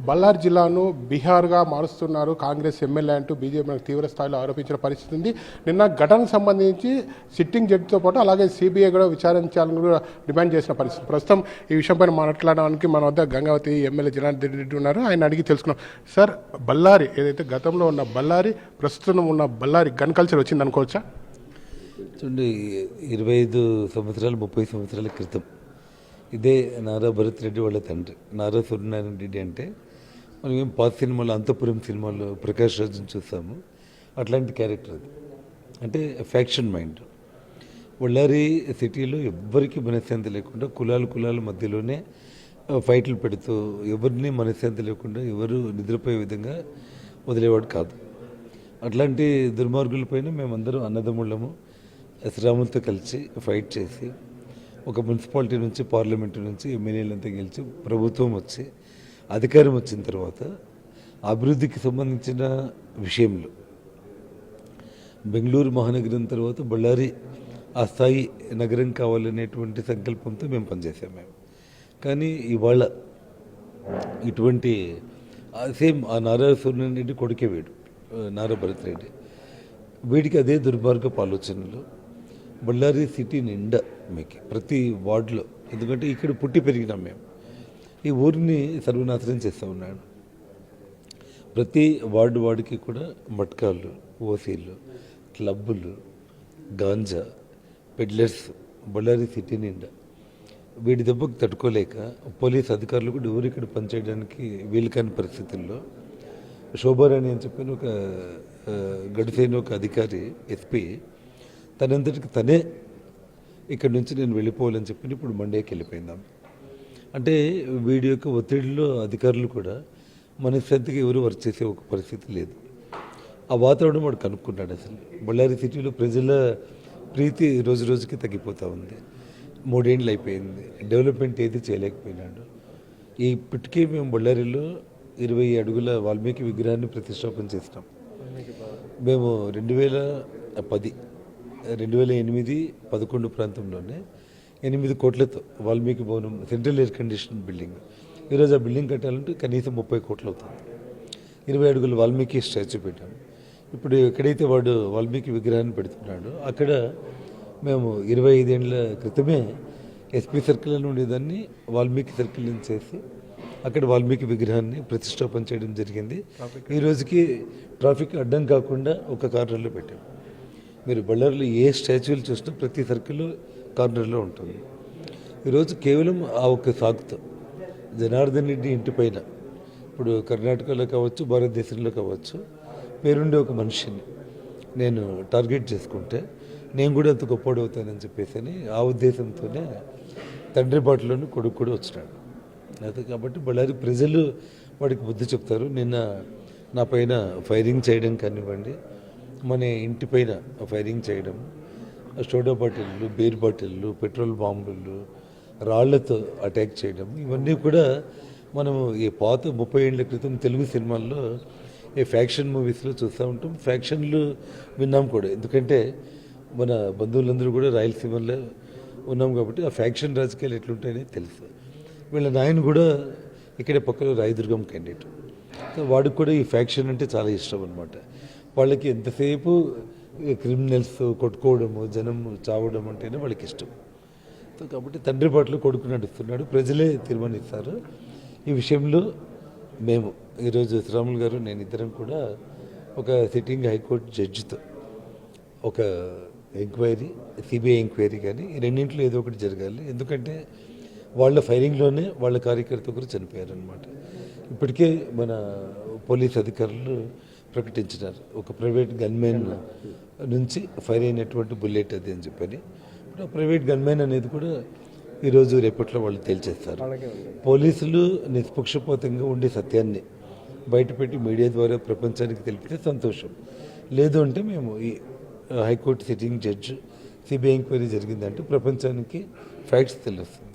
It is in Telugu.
బళ్ళారి జిల్లాను బీహార్గా మారుస్తున్నారు కాంగ్రెస్ ఎమ్మెల్యే అంటూ బీజేపీ తీవ్ర స్థాయిలో ఆరోపించిన పరిస్థితి ఉంది. నిన్న ఘటనకు సంబంధించి సిట్టింగ్ జడ్జితో పాటు అలాగే సిబిఐ కూడా విచారించాలని కూడా డిమాండ్ చేసిన పరిస్థితి. ప్రస్తుతం ఈ విషయంపై మాట్లాడడానికి మన వద్ద గంగావతి ఎమ్మెల్యే జనార్దన్ రెడ్డి ఉన్నారు. ఆయన అడిగి తెలుసుకున్నాం. సార్ బళ్ళారి ఏదైతే గతంలో ఉన్న బళ్ళారి ప్రస్తుతం ఉన్న బళ్ళారి గన్ కల్చర్ వచ్చింది అనుకోవచ్చా? చూడండి ఇరవై ఐదు సంవత్సరాలు ముప్పై సంవత్సరాల క్రితం ఇదే నారా భరత్ రెడ్డి వాళ్ళ తండ్రి. నారా సూర్యనారాయణ రెడ్డి అంటే మనం ఏం పాత సినిమాలు అంతపురం సినిమాలో ప్రకాష్ రాజుని చూసాము అట్లాంటి క్యారెక్టర్ అది. అంటే ఫ్యాక్షన్ మైండ్. ఒళ్ళారి సిటీలో ఎవ్వరికి మనశ్శాంతి లేకుండా కులాలు కులాల మధ్యలోనే ఫైట్లు పెడుతూ ఎవరిని మనశ్శాంతి లేకుండా ఎవరు నిద్రపోయే విధంగా వదిలేవాడు కాదు. అట్లాంటి దుర్మార్గులపైన మేమందరం అన్నదమ్ముళ్ళము శ్రీరాములతో కలిసి ఫైట్ చేసి ఒక మున్సిపాలిటీ నుంచి పార్లమెంటు నుంచి ఎమ్మెల్యేలంతా గెలిచి ప్రభుత్వం వచ్చి అధికారం వచ్చిన తర్వాత అభివృద్ధికి సంబంధించిన విషయంలో బెంగళూరు మహానగరం తర్వాత బళ్ళారి ఆ స్థాయి నగరం కావాలనేటువంటి సంకల్పంతో మేము పనిచేసాం మేము. కానీ ఇవాళ ఇటువంటి సేమ్ ఆ నారా రెడ్డి కొడుకే వీడు నారా భరత్ రెడ్డి. వీడికి అదే దుర్మార్గపు ఆలోచనలు. బళ్ళారి సిటీ నిండా మీకు ప్రతి వార్డులో. ఎందుకంటే ఇక్కడ పుట్టి పెరిగినాం మేము. ఈ ఊరిని సర్వనాశనం చేస్తూ ఉన్నాడు. ప్రతి వార్డు వార్డుకి కూడా మట్కాలు ఓసీలు క్లబ్బులు గాంజా పెడ్లర్స్ బళ్ళారి సిటీ నిండా. వీడి దెబ్బకు తట్టుకోలేక పోలీస్ అధికారులు కూడా ఎవరిక్కడ ఇక్కడ పనిచేయడానికి వీలు కాని పరిస్థితుల్లో శోభారాణి అని చెప్పిన ఒక గడిసైన ఒక అధికారి ఎస్పీ తనంతటికి తనే ఇక్కడి నుంచి నేను వెళ్ళిపోవాలని చెప్పి ఇప్పుడు మండేకి వెళ్ళిపోయిందాం. అంటే వీడి యొక్క ఒత్తిడిలో అధికారులు కూడా మన శ్రద్ధకి ఎవరు వర్క్ చేసే ఒక పరిస్థితి లేదు. ఆ వాతావరణం వాడు కనుక్కున్నాడు అసలు. బళ్ళారి సిటీలో ప్రజల ప్రీతి రోజు రోజుకి తగ్గిపోతూ ఉంది. మూడేండ్లు అయిపోయింది. డెవలప్మెంట్ ఏది చేయలేకపోయినాడు. ఈ ఇప్పటికే మేము బళ్ళారిలో ఇరవై అడుగుల వాల్మీకి విగ్రహాన్ని ప్రతిష్టాపన చేసినాం. మేము రెండు వేల పది రెండు వేల ఎనిమిది పదకొండు ప్రాంతంలోనే ఎనిమిది కోట్లతో వాల్మీకి భవనం సెంట్రల్ ఎయిర్ కండిషన్ బిల్డింగ్. ఈరోజు ఆ బిల్డింగ్ కట్టాలంటే కనీసం ముప్పై కోట్లు అవుతుంది. ఇరవై అడుగుల వాల్మీకి స్టాచ్యూ పెట్టాం. ఇప్పుడు ఎక్కడైతే వాడు వాల్మీకి విగ్రహాన్ని పెడుతున్నాడో అక్కడ మేము ఇరవై ఐదేళ్ళ క్రితమే ఎస్పీ సర్కిల్ అని ఉండేదాన్ని వాల్మీకి సర్కిల్ నుంచి చేసి అక్కడ వాల్మీకి విగ్రహాన్ని ప్రతిష్టాపన చేయడం జరిగింది. ఈ రోజుకి ట్రాఫిక్ అడ్డం కాకుండా ఒక కార్నర్లో పెట్టాం. మీరు బళ్ళారిలో ఏ స్టాచ్యూలు చూసినా ప్రతి సర్కిల్లో కార్నర్లో ఉంటుంది. ఈరోజు కేవలం ఆ ఒక్క సాగుతో. జనార్దన్ రెడ్డి ఇంటిపైన ఇప్పుడు కర్ణాటకలో కావచ్చు భారతదేశంలో కావచ్చు పేరుండే ఒక మనిషిని నేను టార్గెట్ చేసుకుంటే నేను కూడా అంత గొప్పవాడు అవుతానని చెప్పేసి అని ఆ ఉద్దేశంతోనే తండ్రి బాటలోని కొడుకు కూడా వచ్చినాడు. అదే కాబట్టి బళ్ళారి ప్రజలు వాడికి బుద్ధి చెప్తారు. నిన్న నా పైన ఫైరింగ్ చేయడం కానివ్వండి మన ఇంటిపైన ఫైరింగ్ చేయడం సోడా బాటిళ్ళు బీర్ బాటిళ్ళు పెట్రోల్ బాంబులు రాళ్ళతో అటాక్ చేయడం ఇవన్నీ కూడా మనము ఈ పాత ముప్పై ఏళ్ళ క్రితం తెలుగు సినిమాల్లో ఈ ఫ్యాక్షన్ మూవీస్లో చూస్తూ ఉంటాం. ఫ్యాక్షన్లు విన్నాం కూడా. ఎందుకంటే మన బంధువులందరూ కూడా రాయలసీమలో ఉన్నాం కాబట్టి ఆ ఫ్యాక్షన్ రాజకీయాలు ఎట్లుంటాయని తెలుసు. వీళ్ళ నాయన కూడా ఇక్కడే పక్కన రాయదుర్గం క్యాండిడేట్ సో వాడికి కూడా ఈ ఫ్యాక్షన్ అంటే చాలా ఇష్టం అనమాట వాళ్ళకి ఎంతసేపు క్రిమినల్స్ కొట్టుకోవడము జనం చావడం అంటేనే వాళ్ళకి ఇష్టం సో కాబట్టి తండ్రి పాటలు కొడుకు నడుస్తున్నాడు ప్రజలే తీర్మానిస్తారు. ఈ విషయంలో మేము ఈరోజు శ్రీరాములు గారు నేను ఇద్దరం కూడా ఒక సిట్టింగ్ హైకోర్టు జడ్జితో ఒక ఎంక్వైరీ సిబిఐ ఎంక్వైరీ కానీ ఈ రెండింటిలో ఏదో ఒకటి జరగాలి. ఎందుకంటే వాళ్ళ ఫైరింగ్లోనే వాళ్ళ కార్యకర్త కూడా చనిపోయారనమాట ఇప్పటికే మన పోలీస్ అధికారులు ప్రకటించినారు. ఒక ప్రైవేట్ గన్మెన్ నుంచి ఫైర్ అయినటువంటి బుల్లెట్ అది అని చెప్పని. ఇప్పుడు ఆ ప్రైవేట్ గన్మెన్ అనేది కూడా ఈరోజు రేపట్లో వాళ్ళు తేల్చేస్తారు. పోలీసులు నిష్పక్షపాతంగా ఉండే సత్యాన్ని బయటపెట్టి మీడియా ద్వారా ప్రపంచానికి తెలిపితే సంతోషం. లేదు అంటే మేము ఈ high court sitting judge CBI enquiry జరిగిందంటే ప్రపంచానికి ఫ్యాక్ట్స్ తెలుస్తుంది.